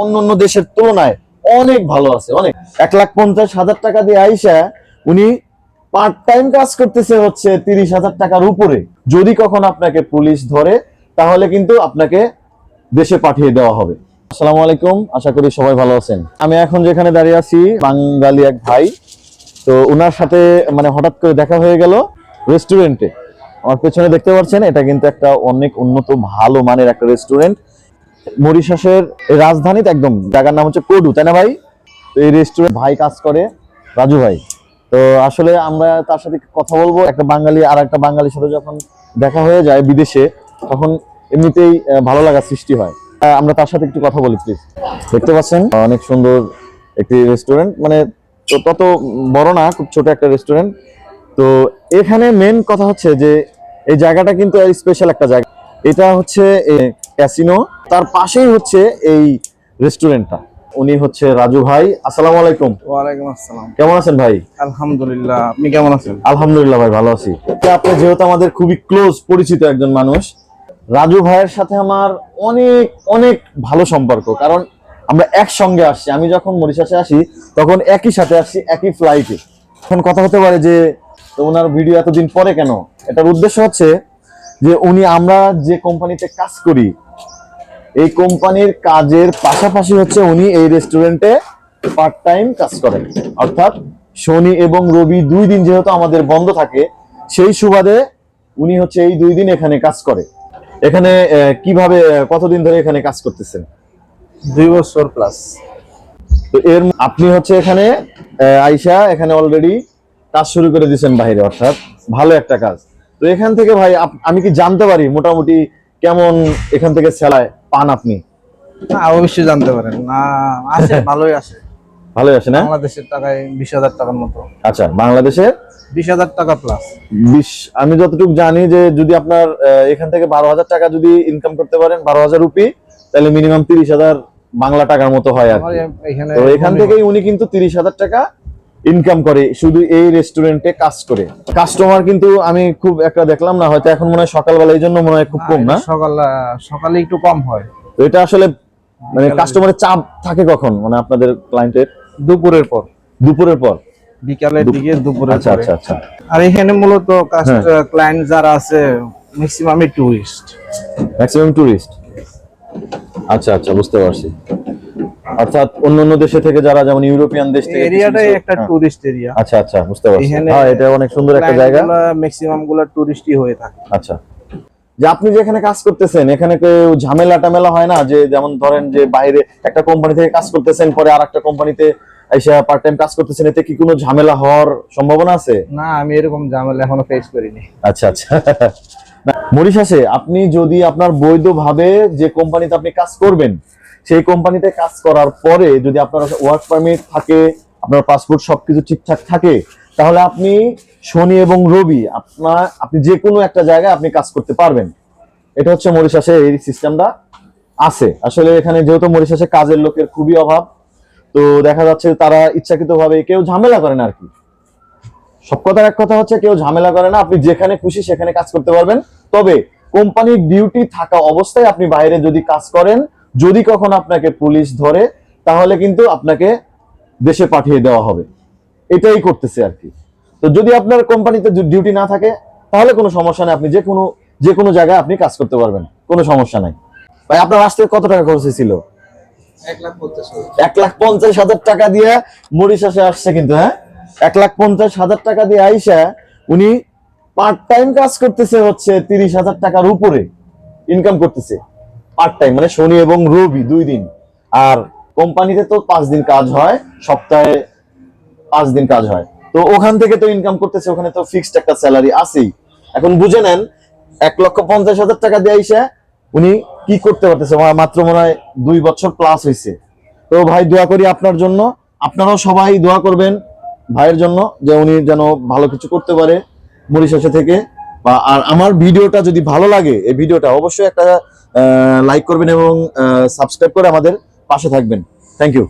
অন্য অন্য দেশের তুলনায় অনেক ভালো আছে, অনেক। এক লাখ পঞ্চাশ হাজার টাকা দিয়ে আইসা উনি পার্ট টাইম কাজ করতেছে হচ্ছে তিরিশ হাজার টাকার উপরে। যদি কখন আপনাকে পুলিশ ধরে, তাহলে কিন্তু আপনাকে দেশে পাঠিয়ে দেওয়া হবে। আসসালামু আলাইকুম, আশা করি সবাই ভালো আছেন। আমি এখন যেখানে দাঁড়িয়ে আছি, বাঙালি এক ভাই। তো ওনার সাথে মানে হঠাৎ করে দেখা হয়ে গেল রেস্টুরেন্টে আমার পেছনে দেখতে পাচ্ছেন, এটা কিন্তু একটা অনেক উন্নত, ভালো মানের একটা রেস্টুরেন্ট মরিশাসের রাজধানীতে একদম, জায়গার নাম হচ্ছে কোডু, তাই না ভাই? তো এই রেস্টুরেন্ট ভাই কাজ করে, রাজু ভাই। তো আসলে আমরা তার সাথে কথা বলব, একটা বাঙালি আর একটা বাঙালির সাথে যখন দেখা হয়ে যায় বিদেশে, তখন এমনিতেই ভালো লাগার সৃষ্টি হয়। আমরা তার সাথে একটু কথা বলি প্লিজ দেখতে পাচ্ছেন? অনেক সুন্দর একটি রেস্টুরেন্ট মানে তত বড় না, খুব ছোট একটা রেস্টুরেন্ট তো এখানে মেন কথা হচ্ছে যে, এই জায়গাটা কিন্তু স্পেশাল একটা জায়গা। এটা হচ্ছে ক্যাসিনো। তার পাশেই হচ্ছে এই রেস্টুরেন্টটা। উনি হচ্ছে রাজু ভাই। আসসালামু আলাইকুম। ওয়ালাইকুম আসসালাম। কেমন আছেন ভাই? আলহামদুলিল্লাহ। আপনি কেমন আছেন? আলহামদুলিল্লাহ ভাই ভালো আছি। আপনি? যেহেতু আমাদের খুবই ক্লোজ পরিচিত একজন মানুষ রাজু ভাইয়ের সাথে আমার অনেক অনেক ভালো সম্পর্ক। কারণ আমরা একসঙ্গে আসছি। আমি যখন মরিশাসে আসি তখন একই সাথে আসছি একই ফ্লাইটে এখন কথা হতে পারে যে তো ওনার ভিডিও এতদিন পরে কেন? এটার উদ্দেশ্য হচ্ছে যে উনি আমরা যে কোম্পানিতে কাজ করি এই কোম্পানির কাজের পাশাপাশি হচ্ছে উনি এই রেস্টুরেন্টে পার্ট টাইম কাজ করেন। অর্থাৎ শনি এবং রবি দুই দিন যেহেতু আমাদের বন্ধ থাকে সেই সুবাদে উনি হচ্ছে এই দুই দিন এখানে কাজ করে। এখানে কীভাবে কতদিন ধরে এখানে কাজ করতেছেন? দুই বছর প্লাস তো এর আপনি হচ্ছে এখানে আইসা এখানে অলরেডি কাজ শুরু করে দিয়েছেন বাইরে অর্থাৎ ভালো একটা কাজ। তো এখান থেকে ভাই আমি কি জানতে পারি মোটামুটি কেমন এখান থেকে সেলায় পান আপনি? না অবশ্যই জানতে পারেন। না আসে ভালোই আসে ভালোই আছে না? বাংলাদেশের টাকায় বিশ হাজার টাকার মতো। আচ্ছা বাংলাদেশে? বিশ হাজার টাকা প্লাস বিশ আমি যতটুকু জানি যে যদি আপনার এখান থেকে বারো হাজার টাকা যদি ইনকাম করতে পারেন বারো হাজার রুপি তাহলে মিনিমাম তিরিশ হাজার বাংলা টাকার মতো হয় আর এখানে তো এখান থেকেই উনি কিন্তু তিরিশ হাজার টাকা ইনকাম করে শুধু এই রেস্টুরেন্টে কাজ করে। কাস্টমার কিন্তু আমি খুব একটা দেখলাম না হয়তো এখন মনে হয় সকালবেলা এই জন্য মনে হয় খুব কম না? সকাল সকালে একটু কম হয়। তো এটা আসলে মানে কাস্টমারের চাপ থাকে কখন? মানে আপনাদের ক্লায়েন্টের দুপুরের পর। দুপুরের পর? বিকালের দিকে দুপুরের আচ্ছা আচ্ছা আচ্ছা। আর এখানে মূলত হ্যাঁ। ক্লায়েন্ট যারা আছে ম্যাক্সিমামই টুরিস্ট ম্যাক্সিমাম টুরিস্ট আচ্ছা আচ্ছা বুঝতে পারছি। অর্থাৎ অন্য অন্য দেশে থেকে যারা যেমন ইউরোপিয়ান দেশ থেকে এরিয়াটাই একটা হ্যাঁ। টুরিস্ট এরিয়া আচ্ছা আচ্ছা বুঝতে পারছি। হ্যাঁ এটা অনেক সুন্দর একটা জায়গা। ম্যাক্সিমামগুলা টুরিস্টই হয়ে থাকে। আচ্ছা। যে আপনি যেখানে কাজ করতেছেন এখানে কেউ ঝামেলা টামেলা হয় না? যে যেমন ধরেন যে বাইরে একটা কোম্পানি থেকে কাজ করতেছেন পরে আর একটা কোম্পানিতে এসে পার্ট টাইম কাজ করতেছেন এতে কি কোনো ঝামেলা হওয়ার সম্ভাবনা আছে? না আমি এরকম ঝামেলা এখনও ফেস করিনি। আচ্ছা আচ্ছা। মরিশাসে আপনি যদি আপনার বৈধভাবে যে কোম্পানিতে আপনি কাজ করবেন সেই কোম্পানিতে কাজ করার পরে যদি আপনার ওয়ার্ক পারমিট থাকে, আপনার পাসপোর্ট সবকিছু ঠিকঠাক থাকে, তাহলে আপনি শনি এবং রবি আপনার, আপনি যে কোনো একটা জায়গায় আপনি কাজ করতে পারবেন। এটা হচ্ছে মরিশাসে এই সিস্টেমটা আছে। আসলে এখানে যেহেতু মরিশাসে কাজের লোকের খুবই অভাব, তো দেখা যাচ্ছে তারা ইচ্ছাকৃতভাবে কেউ ঝামেলা করেন আর কি। সব কথার এক কথা হচ্ছে কেউ ঝামেলা করে না, আপনি যেখানে খুশি সেখানে কাজ করতে পারবেন। তবে কোম্পানির ডিউটি থাকা অবস্থায় আপনি বাইরে যদি কাজ করেন যদি কখন আপনাকে পুলিশ ধরে, তাহলে কিন্তু আপনাকে দেশে পাঠিয়ে দেওয়া হবে। এটাই করতেছে আর কি। তো যদি আপনার কোম্পানিতে ডিউটি না থাকে, তাহলে কোনো সমস্যা নেই। আপনি যে কোনো যে কোনো জায়গায় আপনি কাজ করতে পারবেন। কোনো সমস্যা নাই। ভাই, আপনার আসতে কত টাকা খরচ হয়েছিল? এক লাখ পঞ্চাশ হাজার টাকা দিয়ে মরিশাসে আসছে কিন্তু হ্যাঁ? এক লাখ পঞ্চাশ হাজার টাকা দিয়ে আইসা উনি পার্ট টাইম কাজ করতেছে হচ্ছে তিরিশ হাজার টাকার উপরে ইনকাম করতেছে। পার্ট টাইম মানে শনি এবং রবি দুই দিন। আর কোম্পানিতে তো পাঁচ দিন কাজ হয়, সপ্তাহে পাঁচ দিন কাজ হয়। তো ওখান থেকে তো ইনকাম করতেছে, ওখানে তো ফিক্সড একটা স্যালারি আছেই। এখন বুঝে নেন, এক লক্ষ পঞ্চাশ হাজার টাকা দিয়ে আইসা উনি কি করতে পারতেছে? মাত্র মনে হয় দুই বছর প্লাস হয়েছে তো ভাই, দোয়া করি আপনার জন্য। আপনারাও সবাই দোয়া করবেন ভাইয়ের জন্য, যে উনি যেন ভালো কিছু করতে পারে মরিশাসে থেকে। বা আর আমার ভিডিওটা যদি ভালো লাগে, এই ভিডিওটা অবশ্যই একটা লাইক করবেন এবং সাবস্ক্রাইব করে আমাদের পাশে থাকবেন। Thank you